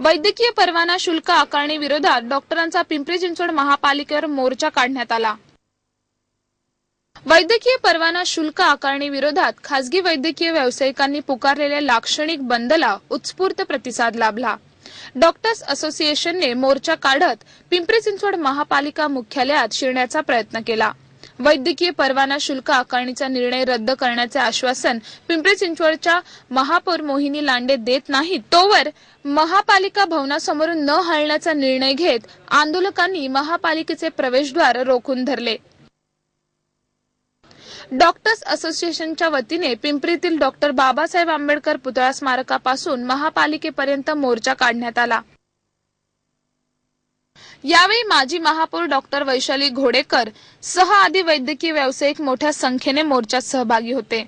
वैद्यकीय परवाना शुल्क आकारणी विरोधात डॉक्टरांचा पिंपरी चिंचवड महापालिकेवर मोर्चा काढण्यात आला. वैद्यकीय परवाना शुल्क आकारणी विरोधात खासगी वैद्यकीय व्यावसायिकांनी पुकारलेल्या लाक्षणिक बंदला उत्स्फूर्त प्रतिसाद लाभला. डॉक्टर्स असोसिएशनने मोर्चा काढत पिंपरी चिंचवड महापालिका मुख्यालयात शिरण्याचा प्रयत्न केला. वैद्यकीय परवाना शुल्क आकारणीचा निर्णय रद्द करण्याचे आश्वासन पिंपरी चिंचवडच्या महापौर मोहिनी लांडे देत नाहीत. तोवर महापालिका भवनासमोरून न हलण्याचा निर्णय घेत आंदोलकांनी महापालिकेचे प्रवेशद्वार रोखून धरले. डॉक्टर्स असोसिएशनच्या वतीने पिंपरीतील डॉक्टर बाबासाहेब आंबेडकर पुतळा स्मारकापासून महापालिकेपर्यंत मोर्चा काढण्यात आला. यावेळी माजी महापौर डॉक्टर वैशाली घोडेकर सह आदी वैद्यकीय व्यावसायिक मोठ्या संख्येने मोर्चात सहभागी होते.